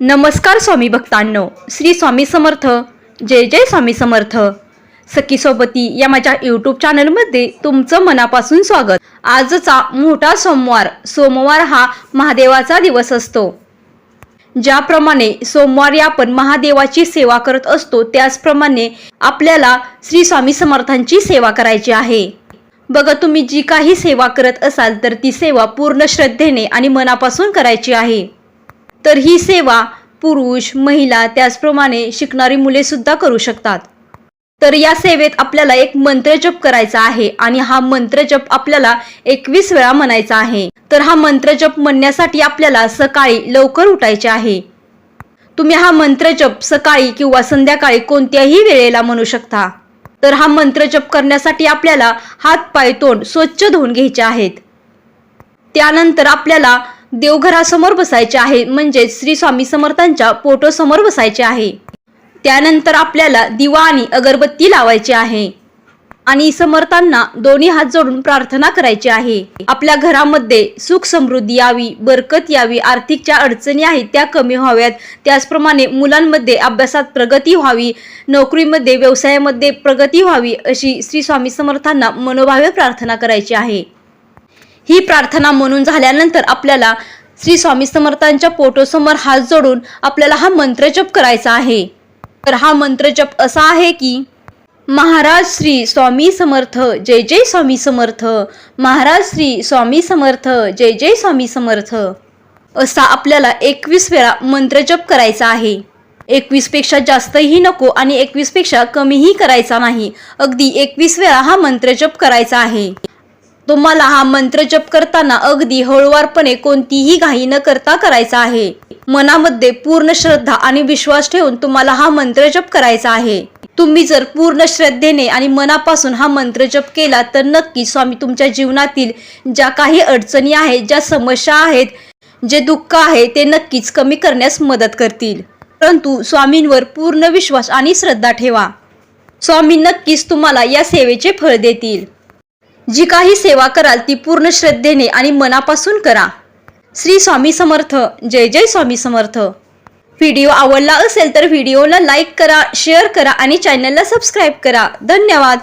नमस्कार स्वामी भक्तांनो श्री स्वामी समर्थ जय जय स्वामी समर्थ. सखी सोबती या माझ्या यूट्यूब चॅनलमध्ये तुमचं मनापासून स्वागत. आजचा मोठा सोमवार सोमवार हा महादेवाचा दिवस असतो. ज्याप्रमाणे सोमवारी आपण महादेवाची सेवा करत असतो त्याचप्रमाणे आपल्याला श्री स्वामी समर्थांची सेवा करायची आहे. बघा तुम्ही जी काही सेवा करत असाल तर ती सेवा पूर्ण श्रद्धेने आणि मनापासून करायची आहे. तर ही सेवा पुरुष महिला त्याचप्रमाणे शिकणारी मुले सुद्धा करू शकतात. तर या सेवेत आपल्याला एक मंत्र जप करायचा आहे आणि हा मंत्र जप आपल्याला एकवीस वेळा म्हणायचा आहे. तर हा मंत्र जप म्हणण्यासाठी आपल्याला सकाळी लवकर उठायचे आहे. तुम्ही हा मंत्र जप सकाळी किंवा संध्याकाळी कोणत्याही वेळेला म्हणू शकता. तर हा मंत्र जप करण्यासाठी आपल्याला हात पाय तोंड स्वच्छ धुवून घ्यायचे आहेत. त्यानंतर आपल्याला देवघरासमोर बसायचे आहे. म्हणजेच श्री स्वामी समर्थांच्या फोटोसमोर बसायचे आहे. त्यानंतर आपल्याला दिवा आणि अगरबत्ती लावायची आहे. आणि समर्थांना दोन्ही हात जोडून प्रार्थना करायची आहे. आपल्या घरामध्ये सुख समृद्धी यावी बरकत यावी आर्थिक ज्या अडचणी आहेत त्या कमी व्हाव्यात. त्याचप्रमाणे मुलांमध्ये अभ्यासात प्रगती व्हावी नोकरीमध्ये व्यवसायामध्ये प्रगती व्हावी अशी श्री स्वामी समर्थांना मनोभावे प्रार्थना करायची आहे. ही प्रार्थना म्हणून झाल्यानंतर आपल्याला श्री स्वामी समर्थांच्या फोटोसमोर हात जोडून आपल्याला हा मंत्र जप करायचा आहे. तर हा मंत्र जप असा आहे की महाराज श्री स्वामी समर्थ जय जय स्वामी समर्थ. महाराज श्री स्वामी समर्थ जय जय स्वामी समर्थ. असा आपल्याला एकवीस वेळा मंत्र जप करायचा आहे. एकवीसपेक्षा जास्तही नको आणि एकवीसपेक्षा कमीही करायचा नाही. अगदी एकवीस वेळा हा मंत्र जप करायचा आहे. तुम्हाला हा मंत्र जप करताना अगदी हळुवारपणे कोणतीही घाई न करता करायचा आहे. मनामध्ये पूर्ण श्रद्धा आणि विश्वास ठेवून तुम्हाला हा मंत्र जप करायचा आहे. तुम्ही जर पूर्ण श्रद्धेने आणि मनापासून हा मंत्र जप केला तर नक्की स्वामी तुमच्या जीवनातील ज्या काही अडचणी आहेत ज्या समस्या आहेत जे दुःख आहे ते नक्कीच कमी करण्यास मदत करतील. परंतु स्वामींवर पूर्ण विश्वास आणि श्रद्धा ठेवा. स्वामी नक्कीच तुम्हाला या सेवेचे फळ देतील. जी काही सेवा कराल ती पूर्ण श्रद्धेने आणि मनापासून करा. श्री स्वामी समर्थ. जय जय स्वामी समर्थ. व्हिडिओ आवडला असेल तर व्हिडिओला लाईक करा शेअर करा आणि चॅनलला सबस्क्राईब करा. धन्यवाद.